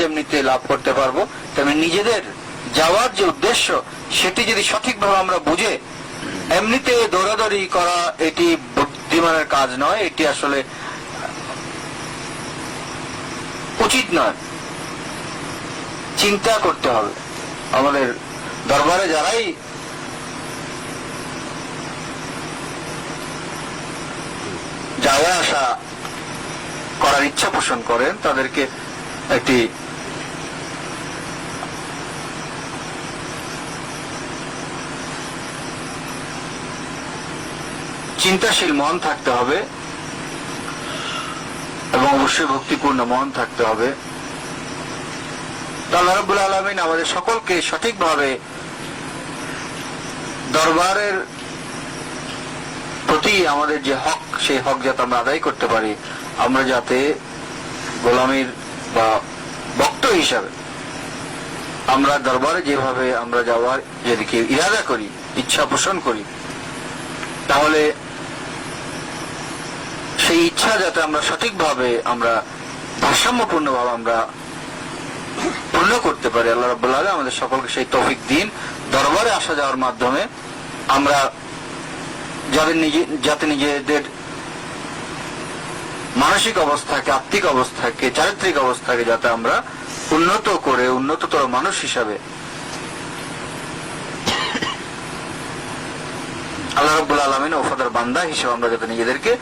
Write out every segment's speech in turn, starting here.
যেমনিতে লাভ করতে পারব, তেমনি নিজেদের যাওয়ার যে উদ্দেশ্য, সেটি যদি সঠিকভাবে আমরা বুঝে, এমনিতে দৌড়াদৌড়ি করা এটি বুদ্ধিমানের কাজ নয়, এটি আসলে উচিত নয়। চিন্তা করতে হবে। আমাদের দরবারে যারাই যাওয়া আসা করার ইচ্ছা পোষণ করেন, তাদেরকে একটি চিন্তাশীল মন থাকতে হবে এবং অবশ্যই ভক্তিপূর্ণ মন থাকতে হবে। তো আল্লাহ রাব্বুল আলমিন আমাদের সকলকে সঠিকভাবে দরবারের প্রতি আমাদের যে হক, সেই হক যাতে আমরা আদায় করতে পারি, আমরা যাতে গোলামীর বা ভক্ত হিসাবে আমরা দরবারে যেভাবে আমরা যাওয়ার, যেদিকে ইরাদা করি, ইচ্ছা পোষণ করি, তাহলে সেই ইচ্ছা যাতে আমরা সঠিকভাবে আমরা ভারসাম্যপূর্ণভাবে আমরা পূর্ণ করতে পারি। আল্লাহ রাব্বুল আমাদের সকলকে সেই তৌফিক দিন। দরবারে আসা যাওয়ার মাধ্যমে আমরা যাদের নিজে যাতে নিজেদের মানসিক অবস্থাকে, আত্মিক অবস্থাকে, চারিত্রিক অবস্থাকে যাতে আমরা উন্নত করে, উন্নততর মানুষ হিসাবে আল্লাহ রব্বুল আলমিন ওফাদার বান্দা হিসেবে আমরা যাতে নিজেদেরকে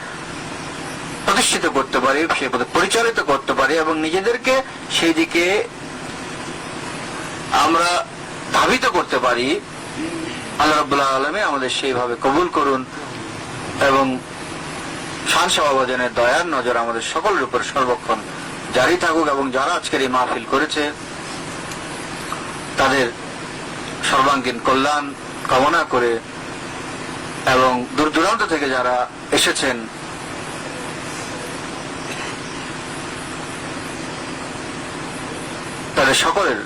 প্রতিষ্ঠিত করতে পারি সেই পথে পরিচালিত করতে পারি এবং নিজেদেরকে সেই দিকে আমরা ধাবিত করতে পারি। আল্লাহ রব্বুল্লাহ আলমী আমাদের সেইভাবে কবুল করুন এবং শান সভাবজনের দয়ার নজর আমাদের সকলের উপর সর্বক্ষণ জারি থাকুক এবং যারা আজকের এই মাহফিল করেছে, তাদের সর্বাঙ্গীন কল্যাণ কামনা করে এবং দূর দূরান্ত থেকে যারা এসেছেন তাদের সকলের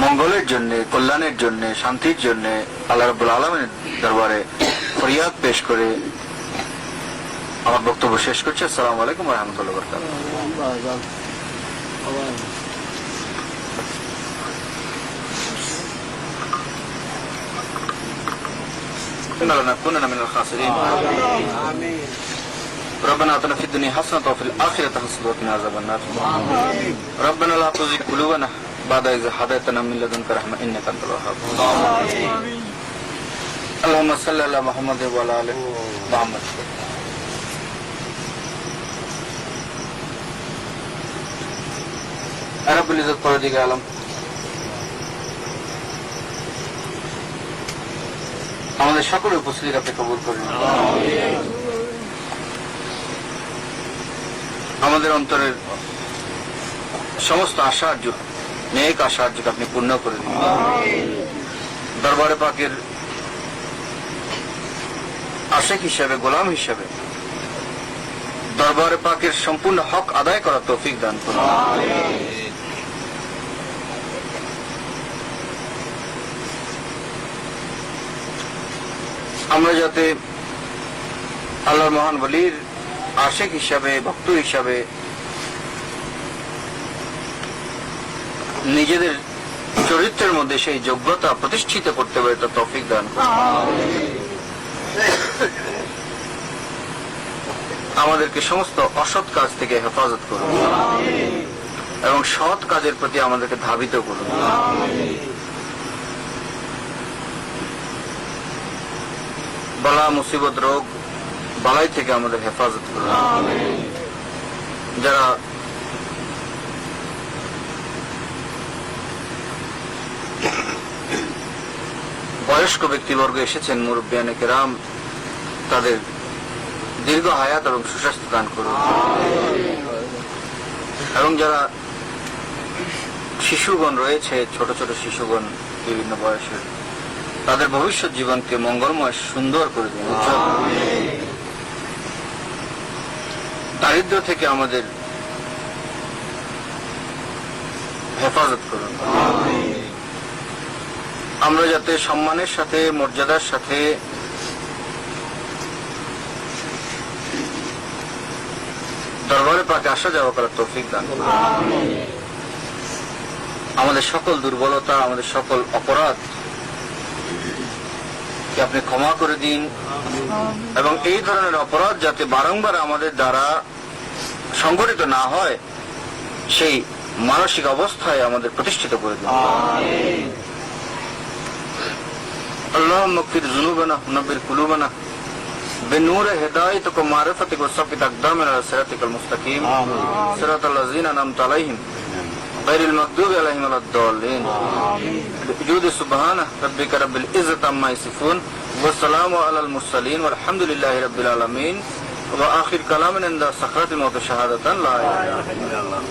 মঙ্গলের জন্য কল্যাণের জন্য শান্তির জন্য আল্লাহ রব্বুল আলমের দরবারে ফরিয়াদ পেশ করে আমার বক্তব্য শেষ করছি আসসালামু আলাইকুম রহমতুল্লাহ বরকাত كنا من الخاسرين ربنا اتنا في الدنيا حسنة وفي الآخرة حسنة وقنا عذاب النار ربنا لا تزغ قلوبنا بعد إذ هديتنا من لدنك رحمة إنك أنت الوهاب اللهم صل على محمد وعلى آل محمد রব্বুল ইজ্জত পরে দিকে আলম আমাদের সকলের উপস্থিতি আপনি কবুল করেন আমাদের অন্তরের সমস্ত আশার্য নেক আশার্যকে আপনি পূর্ণ করে দিন। দরবারে পাকের আশেক হিসাবে, গোলাম হিসাবে দরবারে পাকের সম্পূর্ণ হক আদায় করা তৌফিক দান করুন। আমরা যাতে আল্লাহর মহান বলির আশেক হিসাবে, ভক্ত হিসাবে নিজেদের চরিত্রের মধ্যে সেই যোগ্যতা প্রতিষ্ঠিত করতে পারে তা তৌফিক দান আমাদেরকে সমস্ত অসৎ কাজ থেকে হেফাজত করুন এবং সৎ কাজের প্রতি আমাদেরকে ধাবিত করুন। বালা, মুসিবত, রোগ বালাই থেকে আমাদের হেফাজত করুন যারা বয়স্ক ব্যক্তিবর্গ এসেছেন মুরব্বিয়ানে কেরাম, তাদের দীর্ঘ হায়াত এবং সুস্বাস্থ্য দান করুন এবং যারা শিশুগণ রয়েছে, ছোট ছোট শিশুগণ, বিভিন্ন বয়সের, তাদের ভবিষ্যৎ জীবনকে মঙ্গলময়, সুন্দর করে দিন। দারিদ্র থেকে আমাদের হেফাজত করুন। আমরা যাতে সম্মানের সাথে, মর্যাদার সাথে দরবারে পাকে আসা যাওয়া করার তৌফিক দান আমাদের সকল দুর্বলতা, আমাদের সকল অপরাধ আপনি ক্ষমা করে দিন। এবং এই ধরনের অপরাধ যাতে বারংবার আমাদের দ্বারা সংঘটিত না হয় সেই মানসিক অবস্থায় আমাদের প্রতিষ্ঠিত করে দিন اللهم اغفر ذنوبنا ونبر قلوبنا بنور هدايتك ومعرفتك وثبت اقدامنا على صراطك المستقيم صراط الذين انعمت عليهم غير المغضوب عليهم ولا الضالين بوجود سبحانه ربك رب العزة عما يصفون والسلام على المرسلين والحمد لله رب العالمين وآخر كلام عند سخرة الموت شهادة لا إله إلا الله.